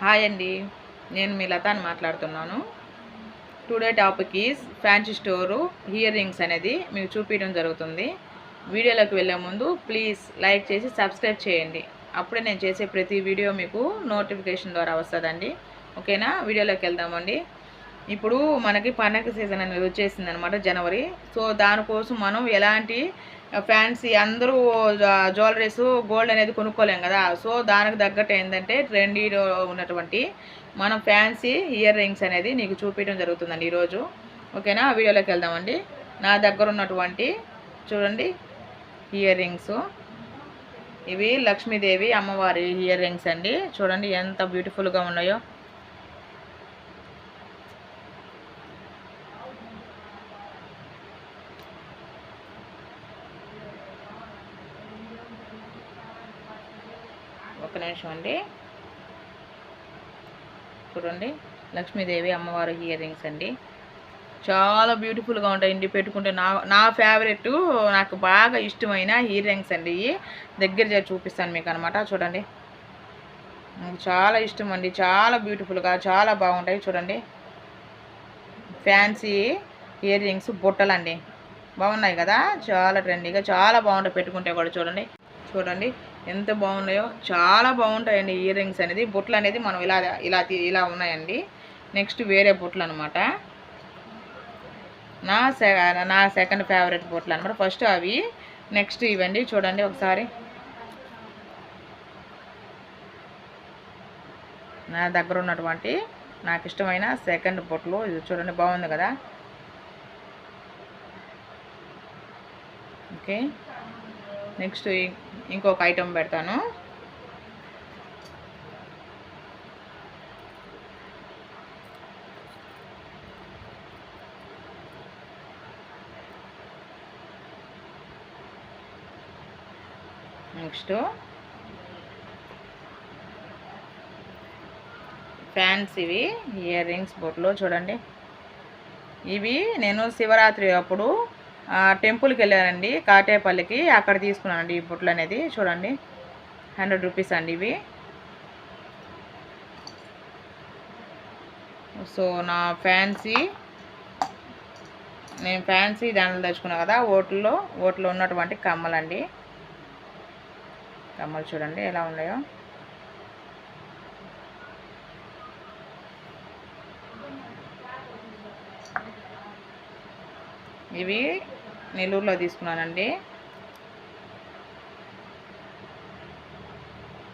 Hi అండి. నేను మీ లతాని మాట్లాడుతున్నాను. Today topic is fancy store ear rings అనేది మీకు చూపించడం జరుగుతుంది. వీడియోలోకి వెళ్ళే ముందు ప్లీజ్ లైక్ చేసి సబ్స్క్రైబ్ చేయండి. అప్పుడే నేను చేసే ప్రతి వీడియో మీకు నోటిఫికేషన్ ద్వారా వస్తుందండి. ఓకేనా వీడియోలోకి వెళ్దామండి. ఇప్పుడు మనకి పండగ సీజన్ అనేది వచ్చేసింది అనమాట జనవరి. సో దానికోసం మనం ఎలాంటి ఫ్యాన్సీ అందరూ జ్యువెలరీస్ గోల్డ్ అనేది కొనుక్కోలేం కదా. సో దానికి తగ్గట్టు ఏంటంటే ట్రెండీ ఉన్నటువంటి మనం ఫ్యాన్సీ ఇయర్ రింగ్స్ అనేది నీకు చూపించడం జరుగుతుందండి ఈరోజు. ఓకేనా? వీడియోలోకి వెళ్దామండి. నా దగ్గర ఉన్నటువంటి చూడండి ఇయర్ రింగ్స్. ఇవి లక్ష్మీదేవి అమ్మవారి ఇయర్ రింగ్స్ అండి. చూడండి ఎంత బ్యూటిఫుల్గా ఉన్నాయో. నిమిషం అండి. చూడండి లక్ష్మీదేవి అమ్మవారి ఇయర్ రింగ్స్ అండి. చాలా బ్యూటిఫుల్గా ఉంటాయండి పెట్టుకుంటే నా నా ఫేవరెట్ నాకు బాగా ఇష్టమైన ఇయర్ రింగ్స్ అండి ఇవి. దగ్గర చూపిస్తాను మీకు అనమాట చూడండి. నాకు చాలా ఇష్టం అండి చాలా బ్యూటిఫుల్గా చాలా బాగుంటాయి చూడండి. ఫ్యాన్సీ ఇయర్ రింగ్స్ బుట్టలండి. బాగున్నాయి కదా చాలా ట్రెండీగా చాలా బాగుంటాయి పెట్టుకుంటే కూడా చూడండి. చూడండి ఎంత బాగున్నాయో చాలా బాగుంటాయండి ఇయర్ రింగ్స్ అనేది. బుట్టలు అనేది మనం ఇలా ఇలా ఇలా ఉన్నాయండి. నెక్స్ట్ వేరే బుట్టలు అనమాట నా సె నా సెకండ్ ఫేవరెట్ బుట్టలు అనమాట ఫస్ట్ అవి నెక్స్ట్ ఇవండి. చూడండి ఒకసారి. నా దగ్గర ఉన్నటువంటి నాకు ఇష్టమైన సెకండ్ బుట్టలు. ఇది చూడండి బాగుంది కదా. ఓకే. నెక్స్ట్ ఇంకొక ఐటెం పెడతాను. నెక్స్ట్ ఫ్యాన్స్ ఇవి ఇయర్ రింగ్స్ బొట్లు చూడండి. ఇవి నేను శివరాత్రి అప్పుడు టెంపుల్కి వెళ్ళానండి కాటేపల్లికి. అక్కడ తీసుకున్నానండి ఈ బుట్టలు అనేది చూడండి హండ్రెడ్ రూపీస్ అండి ఇవి. సో నా ఫ్యాన్సీ నేను ఫ్యాన్సీ దాంట్లో తెచ్చుకున్నా కదా ఓట్లో ఓట్లో ఉన్నటువంటి కమ్మలండి. కమ్మలు చూడండి ఎలా ఉన్నాయో. ఇవి నెల్లూరులో తీసుకున్నానండి.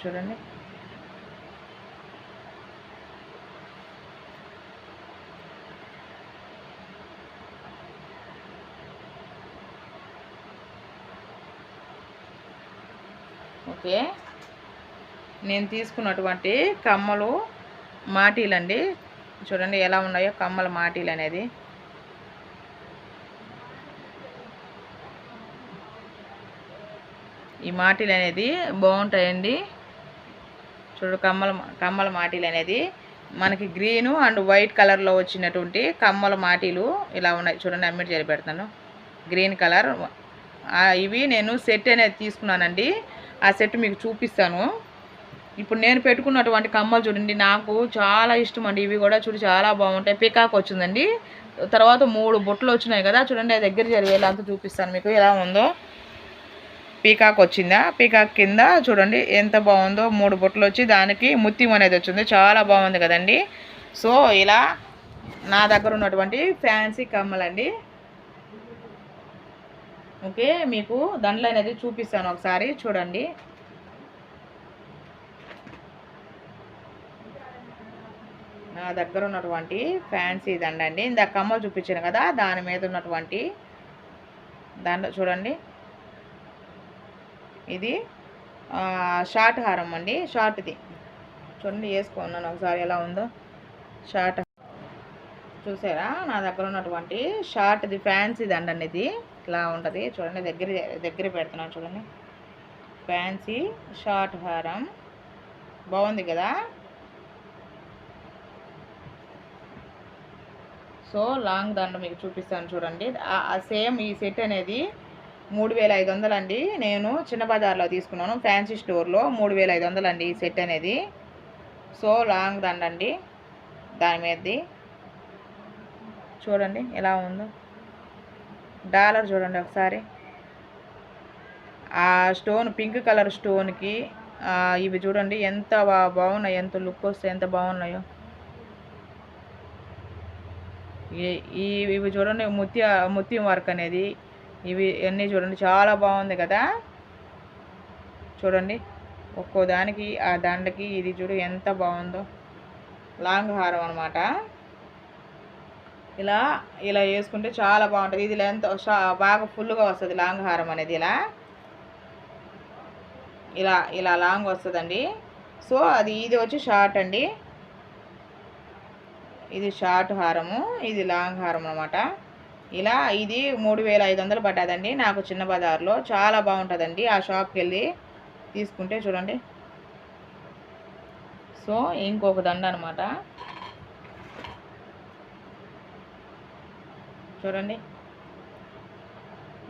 చూడండి. ఓకే. నేను తీసుకున్నటువంటి కమ్మలు మాటీలండి. చూడండి ఎలా ఉన్నాయో కమ్మల మాటీలు అనేది. ఈ మాటీలు అనేది బాగుంటాయండి. చూడు కమ్మల కమ్మల మాటీలు అనేది మనకి గ్రీను అండ్ వైట్ కలర్లో వచ్చినటువంటి కమ్మల మాటీలు ఇలా ఉన్నాయి. చూడండి అమ్మిటి చేరి పెడతాను. Green colour. ఇవి నేను సెట్ అనేది తీసుకున్నానండి. ఆ సెట్ మీకు చూపిస్తాను. ఇప్పుడు నేను పెట్టుకున్నటువంటి కమ్మలు చూడండి నాకు చాలా ఇష్టం అండి ఇవి కూడా చూడు చాలా బాగుంటాయి. పికాక్ వచ్చిందండి. తర్వాత మూడు బుట్టలు వచ్చినాయి కదా. చూడండి దగ్గర జరిగేలా అంతా చూపిస్తాను మీకు. ఎలా ఉందో. పీకాక్ వచ్చిందా? పీకాక్ కింద చూడండి ఎంత బాగుందో మూడు బుట్టలు వచ్చి దానికి ముత్యం అనేది వచ్చింది. చాలా బాగుంది కదండి. సో ఇలా నా దగ్గర ఉన్నటువంటి ఫ్యాన్సీ కమ్మలండి. ఓకే మీకు దండలు అనేది చూపిస్తాను ఒకసారి. చూడండి. నా దగ్గర ఉన్నటువంటి ఫ్యాన్సీ దండ అండి ఇందాక కమ్మలు చూపించాను కదా దాని మీద ఉన్నటువంటి దండ చూడండి. ఇది షార్ట్ హారం అండి షార్ట్ది. చూడండి వేసుకున్నాను ఒకసారి ఎలా ఉందో. షార్ట్ చూసారా? నా దగ్గర ఉన్నటువంటి షార్ట్ది ఫ్యాన్సీ దండ అనేది ఇలా ఉంటుంది. చూడండి దగ్గర దగ్గర పెడుతున్నాను చూడండి. ఫ్యాన్సీ షార్ట్ హారం. బాగుంది కదా? సో లాంగ్ దండ మీకు చూపిస్తాను చూడండి. సేమ్ ఈ సెట్ అనేది మూడు వేల ఐదు వందలండి నేను చిన్న బజార్లో తీసుకున్నాను ఫ్యాన్సీ స్టోర్లో మూడు వేల ఐదు వందలండి ఈ సెట్ అనేది. సో లాంగ్ దండ అండి దాని మీదది. చూడండి ఎలా ఉందో. డాలర్ చూడండి ఒకసారి. ఆ స్టోన్ పింక్ కలర్ స్టోన్కి ఇవి చూడండి ఎంత బాగున్నాయి ఎంత లుక్ వస్తే ఎంత బాగున్నాయో. ఈ ఇవి చూడండి ముత్య ముత్యం వర్క్ అనేది. ఇవి అన్నీ చూడండి చాలా బాగుంది కదా? చూడండి ఒక్కో దానికి ఆ దండకి ఇది చూడు ఎంత బాగుందో. లాంగ్ హారం అనమాట ఇలా ఇలా వేసుకుంటే చాలా బాగుంటుంది. ఇది లెంత్ షా- బాగా ఫుల్గా వస్తుంది లాంగ్ హారం అనేది ఇలా. ఇలా ఇలా లాంగ్ వస్తుందండి. సో అది ఇది వచ్చి షార్ట్ అండి. ఇది షార్ట్ హారము ఇది లాంగ్ హారం అనమాట ఇలా ఇది మూడు వేల ఐదు వందలు పడ్డదండి. నాకు చిన్న బజార్లో చాలా బాగుంటుందండి. ఆ షాప్కి వెళ్ళి తీసుకుంటే చూడండి. సో ఇంకొక దండ అనమాట చూడండి.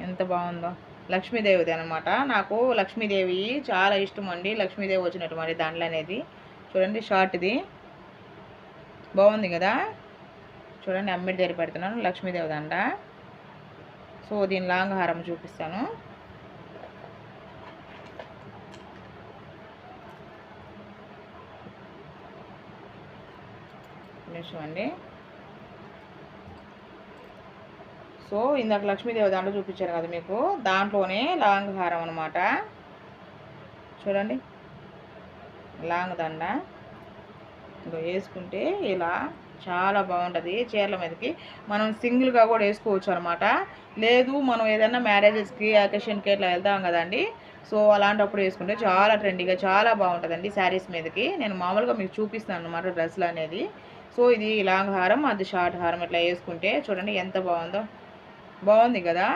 ఎంత బాగుందో. లక్ష్మీదేవిది అనమాట నాకు లక్ష్మీదేవి చాలా ఇష్టం అండి లక్ష్మీదేవి వచ్చినటువంటి దండలు అనేది చూడండి షార్ట్ది. బాగుంది కదా? చూడండి అమ్మిడి దగ్గర పెడుతున్నాను లక్ష్మీదేవి దండ. సో దీని లాంగ్ హారం చూపిస్తాను నిమిషం అండి. సో ఇందాక లక్ష్మీదేవి దాంట్లో చూపించాను కదా మీకు దాంట్లోనే లాంగ్ హారం అనమాట చూడండి లాంగ్ దండ. ఇంకా వేసుకుంటే ఇలా చాలా బాగుంటుంది చీరల మీదకి. మనం సింగిల్గా కూడా వేసుకోవచ్చు అనమాట లేదు మనం ఏదైనా మ్యారేజెస్కి అకేషన్కి ఇట్లా వెళ్తాం కదండి. సో అలాంటప్పుడు వేసుకుంటే చాలా ట్రెండీగా చాలా బాగుంటుందండి శారీస్ మీదకి. నేను మామూలుగా మీకు చూపిస్తాను అనమాట డ్రెస్సులు అనేది. సో ఇది లాంగ్ హారం అది షార్ట్ హారం ఇట్లా వేసుకుంటే చూడండి ఎంత బాగుందో. బాగుంది కదా?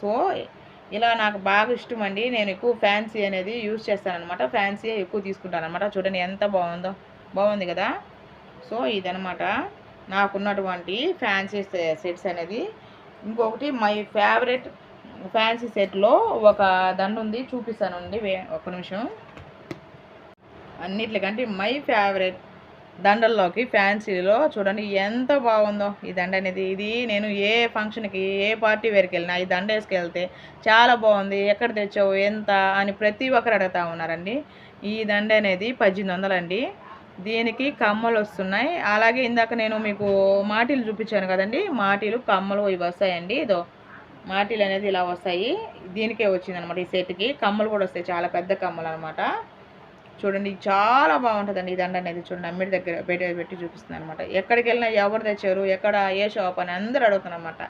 సో ఇలా నాకు బాగా ఇష్టం అండి నేను ఎక్కువ ఫ్యాన్సీ అనేది యూజ్ చేస్తాను అనమాట ఫ్యాన్సీ ఎక్కువ తీసుకుంటాను అనమాట చూడండి ఎంత బాగుందో. బాగుంది కదా? సో ఇదనమాట నాకున్నటువంటి ఫ్యాన్సీ సెట్స్ అనేది. ఇంకొకటి మై ఫేవరెట్ ఫ్యాన్సీ సెట్లో ఒక దండ ఉంది చూపిస్తానండి అండి ఒక్క నిమిషం. అన్నిట్లకంటే మై ఫేవరెట్ దండల్లోకి ఫ్యాన్సీలో చూడండి ఎంత బాగుందో ఈ దండ అనేది. ఇది నేను ఏ ఫంక్షన్కి ఏ పార్టీ వేరుకి వెళ్ళినా ఈ దండ వేసుకెళ్తే చాలా బాగుంది. ఎక్కడ తెచ్చావు ఎంత అని ప్రతి ఒక్కరు అడుగుతూ ఉన్నారండి. ఈ దండ అనేది పద్దెనిమిది వందలండి. దీనికి కమ్మలు వస్తున్నాయి. అలాగే ఇందాక నేను మీకు మాటీలు చూపించాను కదండి. మాటీలు కమ్మలు ఇవి వస్తాయండి. ఇదో మాటీలు అనేది ఇలా వస్తాయి. దీనికే వచ్చింది అనమాట ఈ సెట్కి. కమ్మలు కూడా వస్తాయి. చాలా పెద్ద కమ్మలు అనమాట చూడండి చాలా బాగుంటుందండి ఈ దండ అనేది. చూడండి అమ్మిడి దగ్గర పెట్టి పెట్టి చూపిస్తుంది అనమాట ఎక్కడికి వెళ్ళినా ఎవరు తెచ్చారు ఎక్కడ ఏ షాప్ అని అందరూ అడుగుతున్నమాట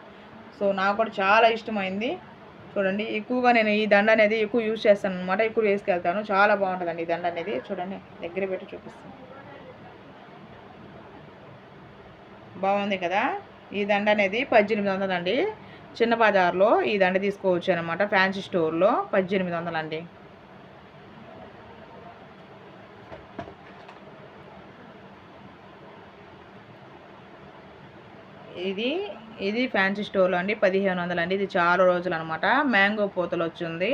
సో నాకు కూడా చాలా ఇష్టమైంది. చూడండి ఎక్కువగా నేను ఈ దండ అనేది ఎక్కువ యూజ్ చేస్తాను అనమాట ఎక్కువ వేసుకెళ్తాను. చాలా బాగుంటుందండి ఈ దండ అనేది. చూడండి దగ్గర పెట్టి చూపిస్తాను బాగుంది కదా? ఈ దండ అనేది పద్దెనిమిది వందలండి చిన్న బజార్లో ఈ దండ తీసుకోవచ్చు అనమాట ఫ్యాన్సీ స్టోర్లో పద్దెనిమిది వందలండి ఇది ఇది ఫ్యాన్సీ స్టోర్లో అండి పదిహేను వందలు అండి. ఇది చాలా రోజులు అనమాట మ్యాంగో పూతలు వచ్చింది.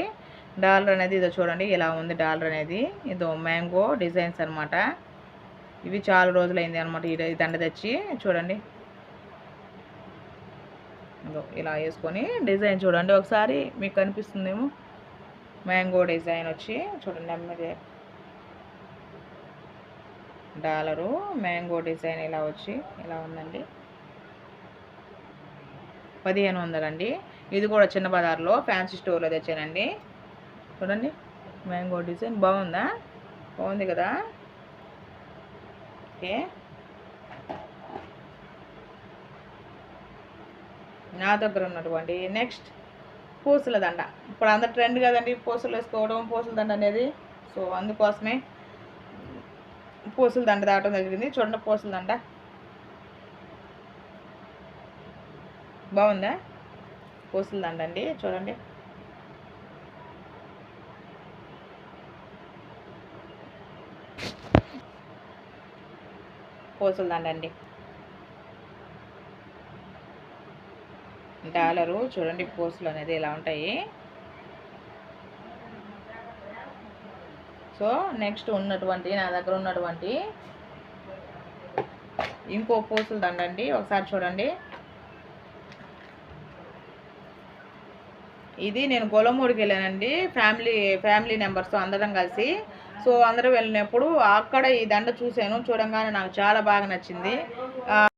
డాలర్ అనేది ఇదో చూడండి ఇలా ఉంది డాలర్ అనేది. ఇదో మ్యాంగో డిజైన్స్ అనమాట ఇవి చాలా రోజులైంది అనమాట ఈ దండ తెచ్చి. చూడండి. ఇలా వేసుకొని డిజైన్ చూడండి. ఒకసారి మీకు కనిపిస్తుందేమో? మ్యాంగో డిజైన్ వచ్చి చూడండి అమ్మది డాలరు మ్యాంగో డిజైన్ ఇలా వచ్చి ఇలా ఉందండి. పదిహేను వందలండి. ఇది కూడా చిన్న బజార్లో ఫ్యాన్సీ స్టోర్లో తెచ్చానండి. చూడండి. మ్యాంగో డిజైన్ బాగుందా? బాగుంది కదా? ఓకే. నా దగ్గర ఉన్నటువంటి నెక్స్ట్ పూసల దండ. ఇప్పుడు అందరు ట్రెండ్ కదండి పూసలు వేసుకోవడం పూసల దండ అనేది. సో అందుకోసమే పూసల దండ దాటం జరిగింది. చూడండి పూసల దండ. బాగుందా? పూసల దండ అండి. చూడండి. పూసల దండ డాలరు చూడండి పూసలు అనేది ఇలా ఉంటాయి. సో నెక్స్ట్ ఉన్నటువంటి నా దగ్గర ఉన్నటువంటి ఇంకో పూసల దండండి ఒకసారి చూడండి. ఇది నేను గొలమూడికి వెళ్ళానండి ఫ్యామిలీ ఫ్యామిలీ మెంబర్స్ అందరం కలిసి సో అందరూ వెళ్ళినప్పుడు అక్కడ ఈ దండ చూశాను. చూడంగానే నాకు చాలా బాగా నచ్చింది.